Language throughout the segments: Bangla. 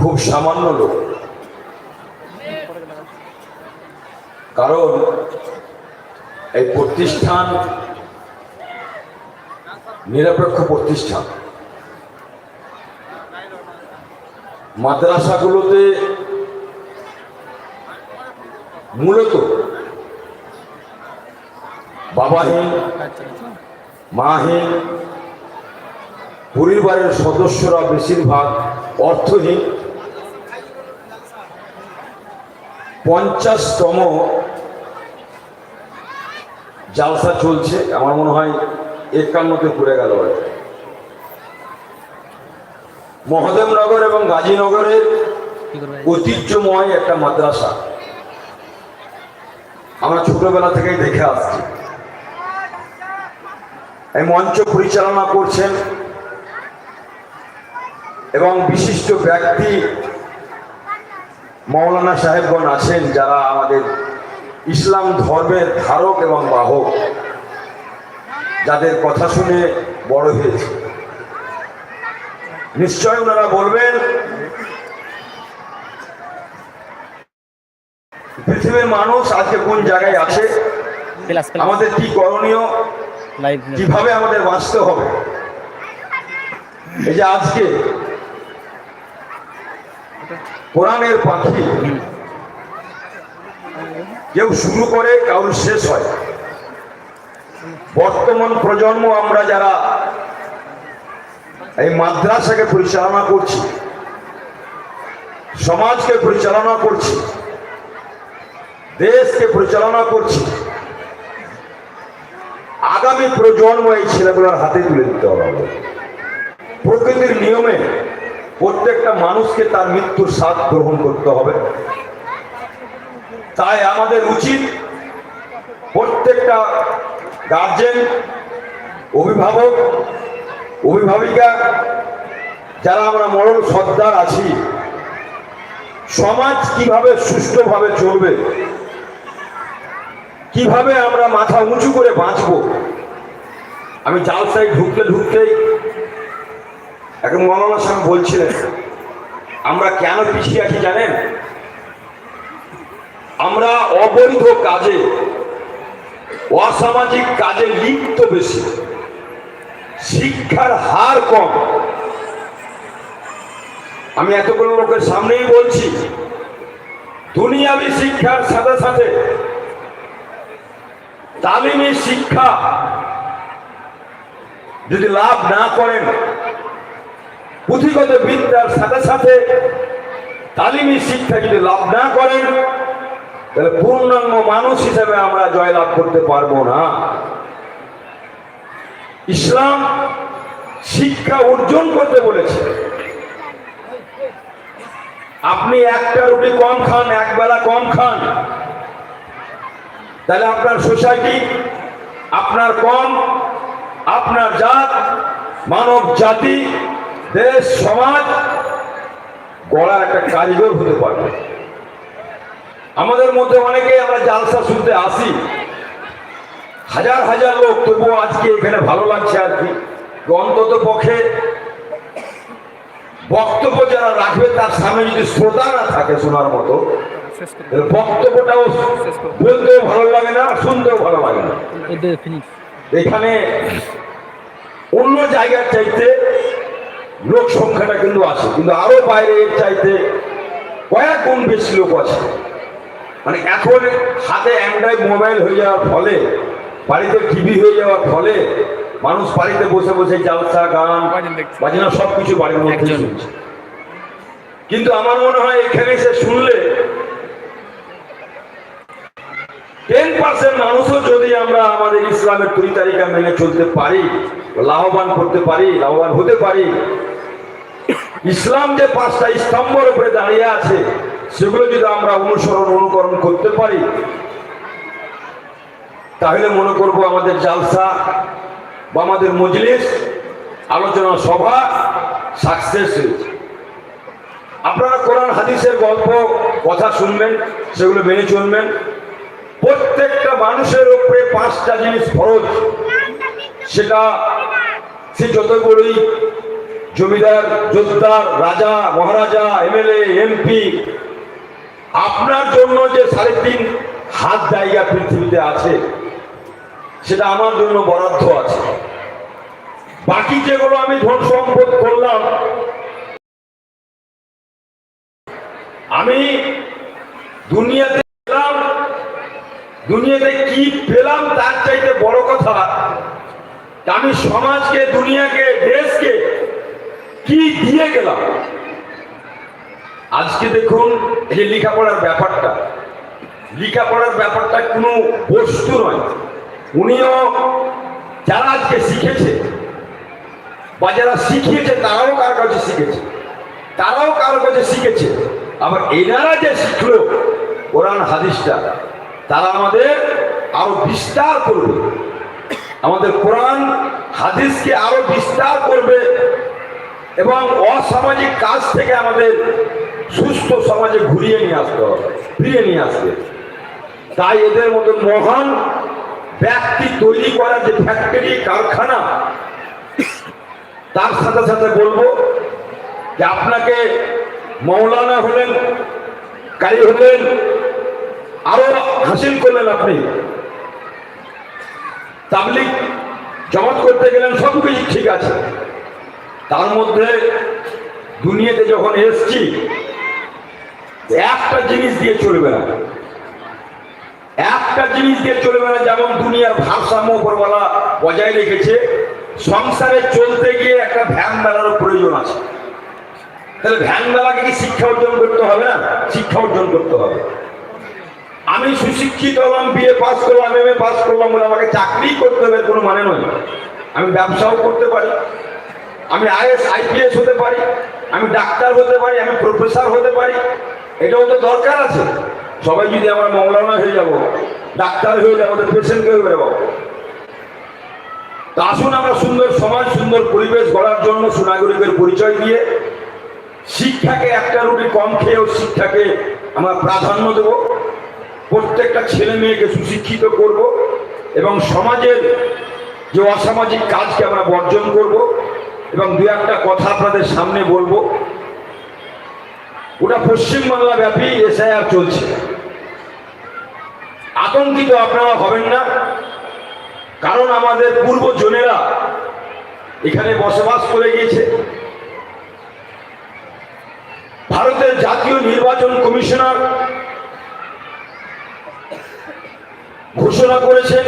খুব সামান্য লোক। কারণ এই প্রতিষ্ঠান নিরপেক্ষ প্রতিষ্ঠান। মাদ্রাসাগুলোতে মূলত বাবাহীন মাহীন পরিবারের সদস্যরা বেশিরভাগ অর্থহীন। পঞ্চাশতম জালসা চলছে, আমার মনে হয় একান্নতে পড়ে গেল মহাদেবনগর এবং গাজীনগরের ঐতিহ্যময় একটা মাদ্রাসা। আমরা ছোটবেলা থেকেই দেখে আসছি। এই মঞ্চ পরিচালনা করছেন এবং বিশিষ্ট ব্যক্তি মৌলানা সাহেবগণ আছেন যারা আমাদের ইসলাম ধর্মের ধারক এবং বাহক যাদের কথা শুনে বড় হয়েছে। নিশ্চয় ওনারা বলবেন পৃথিবীর মানুষ আজকে কোন জায়গায় আছে? আমাদের কি করণীয়? কীভাবে আমাদের বাঁচতে হবে? এই যে আজকে কোরআনের পাখি। কেউ শুরু করে কারোর শেষ হয়। বর্তমান প্রজন্ম আমরা যারা এই মাদ্রাসাকে পরিচালনা করছি, সমাজকে পরিচালনা করছি, দেশকে পরিচালনা করছি, আগামী প্রজন্ম এই ছেলেগুলোর হাতে তুলে দিতে হবে। প্রকৃতির নিয়মে প্রত্যেকটা মানুষকে তার মৃত্যুর স্বাদ গ্রহণ করতে হবে। তাই আমাদের উচিত প্রত্যেকটা গার্জেন, অভিভাবক, অভিভাবিকা, যারা আমরা মরণ সর্দার আছি, সমাজ কীভাবে সুষ্ঠুভাবে চলবে, কীভাবে আমরা মাথা উঁচু করে বাঁচব, আমি জালসায় ঢুকতে ঢুকতেই এখন মৌলানা সাহেব বলছিলেন, আমরা কেন পিছিয়ে আছি জানেন? আমরা অবৈধ কাজে, অসামাজিক কাজে লিপ্ত বেশি। শিক্ষার হার কম। আমি এতগুলো লোকের সামনেই বলছি, দুনিয়াবি শিক্ষার সাথে সাথে তালিমি শিক্ষা যদি লাভ না করেন পুঁথিগত বিদ্যার সাথে সাথে তালিমি শিক্ষা যদি লাভ না করেন, তাহলে পূর্ণাঙ্গ মানুষ হিসেবে আমরা জয়লাভ করতে পারব না। ইসলাম শিক্ষা অর্জন করতে বলেছে। আপনি একটা রুটি কম খান, এক বেলা কম খান। তাহলে আপনার সোসাইটি, আপনার কম, আপনার জাত, মানব জাতি দেশ সমাজ গড়ার একটা কারিগর হতে পারবে। আমাদের মধ্যে অনেকেই আমরা জালসা শুনতে আসি। হাজার হাজার লোক তবুও আজকে এখানে ভালো লাগছে আর কি। অন্তত পক্ষে বক্তব্য যারা রাখবে তার সামনে যদি শ্রোতা না থাকে শোনার মতো বক্তব্যটাও বলতেও ভালো লাগে না শুনতেও ভালো লাগে না। এখানে অন্য জায়গার চাইতে লোক সংখ্যাটা কিন্তু আছে কিন্তু আরও বাইরে এর চাইতে কয়েক গুণ বেশি লোক আছে। মানে এখন হাতে অ্যান্ড্রয়েড মোবাইল হয়ে যাওয়ার ফলে বাড়িতে টিভি হয়ে যাওয়ার ফলে মানুষ বাড়িতে বসে বসে জালসা গান বাজনা সব কিছু বাড়ির মধ্যে। শুনছে কিন্তু আমার মনে হয় এখানে এসে শুনলে টেন পার্সেন্ট মানুষও যদি আমরা আমাদের ইসলামের দুই তারিখা মেনে চলতে পারি লাভবান করতে পারি লাভবান হতে পারি ইসলাম যে পাঁচটা স্তম্ভের উপরে দাঁড়িয়ে আছে, সেগুলো যদি আমরা অনুসরণ, অনুকরণ করতে পারি, তাহলে মনে করব আমাদের জালসা বা আমাদের মজলিস, আলোচনা সভা সাকসেস হয়েছে। আপনারা কোরআন, হাদিসের গল্প, কথা শুনবেন, সেগুলো মেনে চলবেন। প্রত্যেকটা মানুষের উপরে পাঁচটা জিনিস ফরজ। সেটা সে যত বড়ই জমিদার যোদ্ধার রাজা, মহারাজা, এমএলএ, এমপি, আপনার জন্য যে সাড়ে তিন হাত জায়গা পৃথিবীতে আছে, সেটা আমার জন্য বরাদ্দ আছে। বাকি যেগুলো আমি ধন সম্পদ করলাম, আমি দুনিয়াতে পেলাম, দুনিয়াতে কি পেলাম তার চাইতে বড় কথা, আমি সমাজকে, দুনিয়াকে, দেশকে কি দিয়ে গেলাম? আজকে দেখুন এই লেখাপড়ার ব্যাপারটা। লেখাপড়ার ব্যাপারটা কোনো বস্তু নয়। উনিও যারা আজকে শিখেছে বা যারা শিখিয়েছে, তারাও কার কাছে শিখেছে। তারাও কারও কাছে শিখেছে। আবার এনারা যে শিখলো, কোরআন, হাদিসটা, তারা আমাদের আরও বিস্তার করবে। আমাদের কোরআন, হাদিসকে আরও বিস্তার করবে। এবং অসামাজিক কাজ থেকে আমাদের সুস্থ সমাজে ঘুরিয়ে নিয়ে আসতে হবে, ফিরিয়ে নিয়ে আসতে। তাই এদের মতো মহান ব্যক্তি তৈরি করার যে ফ্যাক্টরি কারখানা, তার সাথে সাথে বলব যে আপনাকে মৌলানা হলেন, কারি হলেন, আরও হাসিল করলেন আপনি। তাবলিক জমাত করতে গেলেন সব কিছু ঠিক আছে। তার মধ্যে দুনিয়াতে যখন এসছি, একটা জিনিস দিয়ে চলবে না। একটা জিনিস দিয়ে চলবে না, যেমন দুনিয়ার ভারসাম্য উপরওয়ালা বজায় রেখেছে, সংসারে চলতে গিয়ে একটা ভ্যান মেলারও প্রয়োজন আছে। তাহলে ভ্যান মেলাকে কি শিক্ষা অর্জন করতে হবে না? শিক্ষা অর্জন করতে হবে। আমি সুশিক্ষিত হলাম বিএ পাস করলাম এম এ পাস করলাম বলে আমাকে চাকরি করতে হবে কোনো মানে নয়। আমি ব্যবসাও করতে পারি আমি আইএস, আইপিএস হতে পারি, আমি ডাক্তার হতে পারি, আমি প্রফেসর হতে পারি, এটাও তো দরকার আছে। সবাই যদি আমরা মৌলানা হয়ে যাব, ডাক্তার হয়ে যাব তো পেশেন্টকে হয়ে যাব তা আসুন আমরা সুন্দর সমাজ, সুন্দর পরিবেশ গড়ার জন্য সুনাগরিকের পরিচয় দিয়ে শিক্ষাকে একটা রুটি কম খেয়েও শিক্ষাকে আমরা প্রাধান্য দেব। প্রত্যেকটা ছেলে মেয়েকে সুশিক্ষিত করব এবং সমাজের যে অসামাজিক কাজকে আমরা বর্জন করব এবং দু একটা কথা আপনাদের সামনে বলব। ওটা পশ্চিমবাংলা ব্যাপী এসআইআর চলছে। আতঙ্কিত আপনারা হবেন না, কারণ আমাদের পূর্বজনেরা এখানে বসবাস করে গিয়েছে। ভারতের জাতীয় নির্বাচন কমিশনার ঘোষণা করেছেন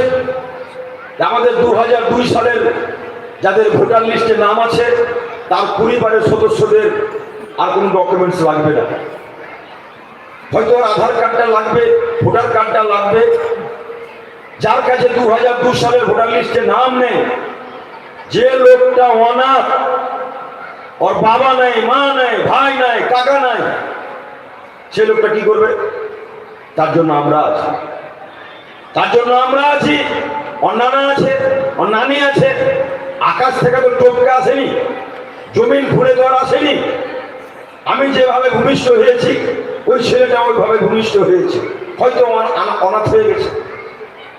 আমাদের দু সালের যাদের ভোটার লিস্টে নাম আছে, তার পরিবারের সদস্যদের আর কোনো ডকুমেন্টস লাগবে না। হয়তো আধার কার্ডটা লাগবে, ভোটার কার্ডটা লাগবে। যার কাছে দু হাজার দু সালের ভোটার লিস্টে নাম নেই, যে লোকটা অনাথ, ওর বাবা নাই, মা নাই, ভাই নাই, কাকা নাই, সে লোকটা কি করবে? তার জন্য আমরা আছি। তার জন্য আমরা আছি। অন্যান্য আছে অন্যানি আছে। আকাশ থেকে তো টোপকে আসেনি, জমিন ঘুরে দেওয়ার আসেনি। আমি যেভাবে ভূমিষ্ঠ হয়েছি, ওই ছেলেটা ওইভাবে ভূমিষ্ঠ হয়েছে। হয়তো অনা- অনা- অনাথ হয়ে গেছে।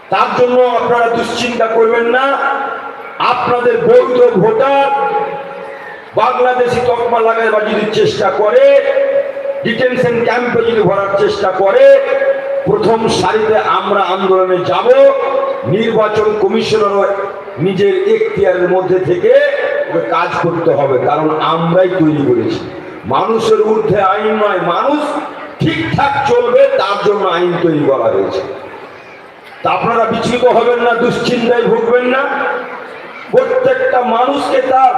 তার জন্য আপনারা দুশ্চিন্তা করবেন না। আপনাদের বৈধ ভোটার বাংলাদেশি তকমা লাগাইবার যদি চেষ্টা করে, ডিটেনশন ক্যাম্পে যদি ভরার চেষ্টা করে, প্রথম সারিতে আমরা আন্দোলনে যাব। নির্বাচন কমিশনারও নিজের এখতিয়ারের মধ্যে থেকে কাজ করতে হবে, কারণ আমরাই তৈরি করেছি। মানুষের ঊর্ধ্বে আইন নয়, মানুষ ঠিকঠাক চলবে, তার জন্য আইন তৈরি করা হয়েছে। তা আপনারা বিচলিত হবেন না, দুশ্চিন্তায় ভুগবেন না। প্রত্যেকটা মানুষকে তার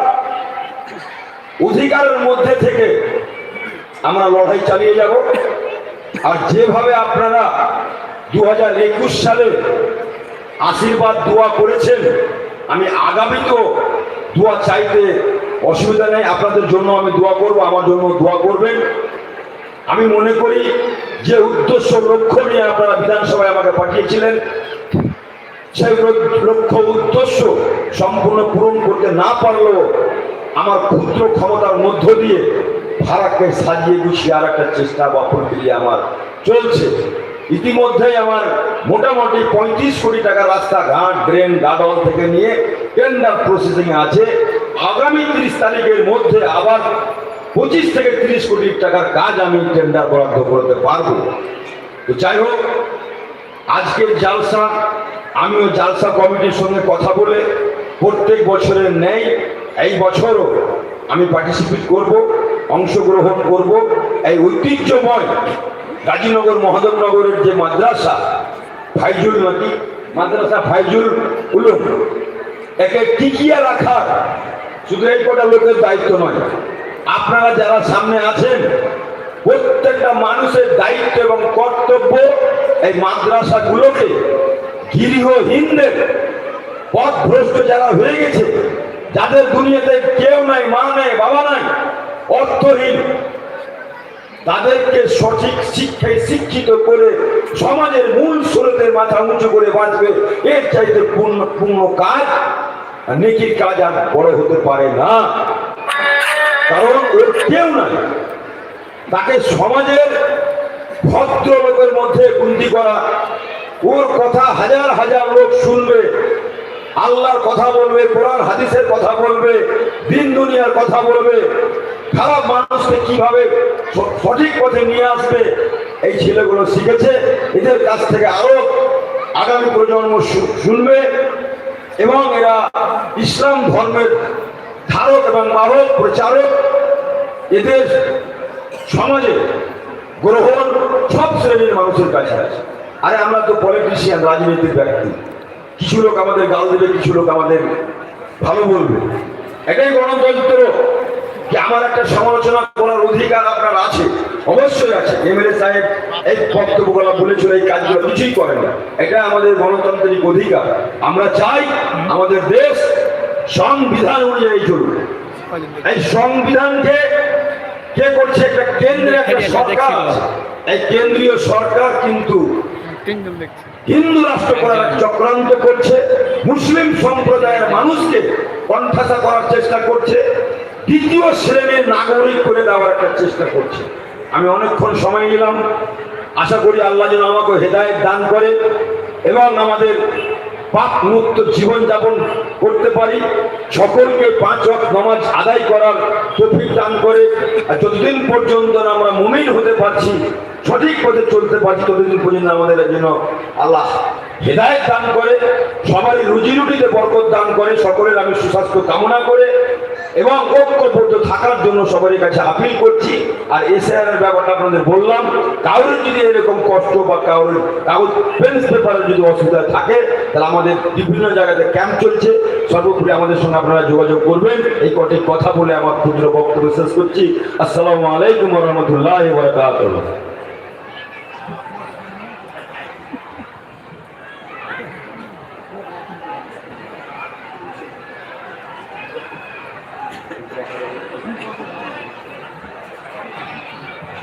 অধিকারের মধ্যে থেকে আমরা লড়াই চালিয়ে যাব। আর যেভাবে আপনারা দু হাজার একুশ সালে আশীর্বাদ দোয়া করেছেন আমি আগামী তো দোয়া চাইতে অসুবিধা নেই, আপনাদের জন্য আমি দোয়া করব, আমার জন্য দোয়া করবেন। আমি মনে করি যে উদ্দেশ্য, লক্ষ্য নিয়ে আপনারা বিধানসভায় আমাকে পাঠিয়েছিলেন, সেই লক্ষ্য, উদ্দেশ্য সম্পূর্ণ পূরণ করতে না পারলেও আমার ক্ষুদ্র ক্ষমতার মধ্য দিয়ে ভাড়াকে সাজিয়ে গুছিয়ে আর একটা চেষ্টা বা প্রক্রিয়া আমার চলছে। ইতিমধ্যেই আমার মোটামুটি পঁয়ত্রিশ কোটি টাকা রাস্তাঘাট ড্রেন গার্ডল থেকে নিয়ে টেন্ডার প্রসেসিং আছে। আগামী তিরিশ তারিখের মধ্যে আবার পঁচিশ থেকে তিরিশ কোটি টাকার কাজ আমি টেন্ডার বরাদ্দ করতে পারব। তো যাই হোক আজকের জালসা, আমিও জালসা কমিটির সঙ্গে কথা বলে প্রত্যেক বছরের নেই এই বছরও আমি পার্টিসিপেট করব, অংশগ্রহণ করব। এই ঐতিহ্যময় গাজীনগর মহাদেবনগরের যে মাদ্রাসা, ফাইজুল নাকি মাদ্রাসা ফাইজুল উলুম, একে টিকিয়ে রাখার শুধু এই কটা লোকের দায়িত্ব নয়, আপনারা যারা সামনে আছেন, প্রত্যেকটা মানুষের দায়িত্ব এবং কর্তব্য এই মাদ্রাসাগুলোকে গৃহহীনদের পথ ভ্রষ্ট যারা হয়ে গেছে, যাদের দুনিয়াতে কেউ নাই, মা নাই, বাবা নাই, অর্থহীন তাদেরকে সঠিক শিক্ষায় শিক্ষিত করে সমাজের মূল স্রোতের মাথা উঁচু করে বাঁচবে, এর চাইতে পূর্ণ পূর্ণ কাজ নেকির কাজ আর বড় হতে পারে না। কারণ ওর কেউ নাই। তাকে সমাজের ভদ্র লোকের মধ্যে গুন্তি করা, ওর কথা হাজার হাজার লোক শুনবে। আল্লাহর কথা বলবে, কোরআন, হাদিসের কথা বলবে, দিন দুনিয়ার কথা বলবে। খারাপ মানুষকে কীভাবে সঠিক পথে নিয়ে আসবে, এই ছেলেগুলো শিখেছে। এদের কাছ থেকে আরও আগামী প্রজন্ম শুনবে এবং এরা ইসলাম ধর্মের ধারক এবং বাহক প্রচারক। এদের সমাজে গ্রহণ সব শ্রেণির মানুষের কাছে আছে। আরে আমরা তো পলিটিশিয়ান, রাজনীতির ব্যক্তি। কিছু লোক আমাদের গাল দেবে কিছু লোক আমাদের ভালো বলবে। এটাই গণতন্ত্র যে আমার একটা সমালোচনা করার অধিকার আপনার আছে অবশ্যই আছে। এমএলএ সাহেব এই বক্তব্যগুলো বলেছিল এই কাজগুলো কিছুই করে না। এটা আমাদের গণতান্ত্রিক অধিকার। আমরা চাই আমাদের দেশ সংবিধান অনুযায়ী চলবে এই সংবিধানকে কে করছে? একটা কেন্দ্রে একটা সরকার আছে। এই কেন্দ্রীয় সরকার কিন্তু হিন্দু রাষ্ট্র করার চক্রান্ত করছে, মুসলিম সম্প্রদায়ের মানুষকে কণ্ঠাসা করার চেষ্টা করছে, দ্বিতীয় শ্রেণির নাগরিক করে দেওয়ার একটা চেষ্টা করছে। আমি অনেকক্ষণ সময় নিলাম। আশা করি আল্লাহ যেন আমাকে হেদায়েত দান করে এবং আমাদের পাপ মুক্ত জীবনযাপন করতে পারি। সকলকে পাঁচ ওয়াক্ত নামাজ আদায় করার তৌফিক দান করে। যতদিন পর্যন্ত আমরা মুমিন হতে পারছি সঠিক পথে চলতে পারছি ততদিন পর্যন্ত আমাদের জন্য আল্লাহ হেদায়ত দান করে, সবারই রুজি রুটিতে বরকত দান করে, সকলের আমি সুস্বাস্থ্য কামনা করে এবং ঐক্যবদ্ধ থাকার জন্য সবারই কাছে আপিল করছি। আর এসআর এর ব্যাপারটা আপনাদের বললাম, কারোর যদি এরকম কষ্ট বা কারোর কাগজ, পেন্স পেপারের যদি অসুবিধা থাকে, তাহলে আমাদের বিভিন্ন জায়গাতে ক্যাম্প চলছে। সর্বোপরি আমাদের সঙ্গে আপনারা যোগাযোগ করবেন। এই কটি কথা বলে আমার ক্ষুদ্র বক্তব্য শেষ করছি। আসসালামু আলাইকুম রহমতুল্লাহ বরকাতুহ।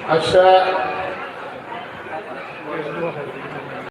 aşağı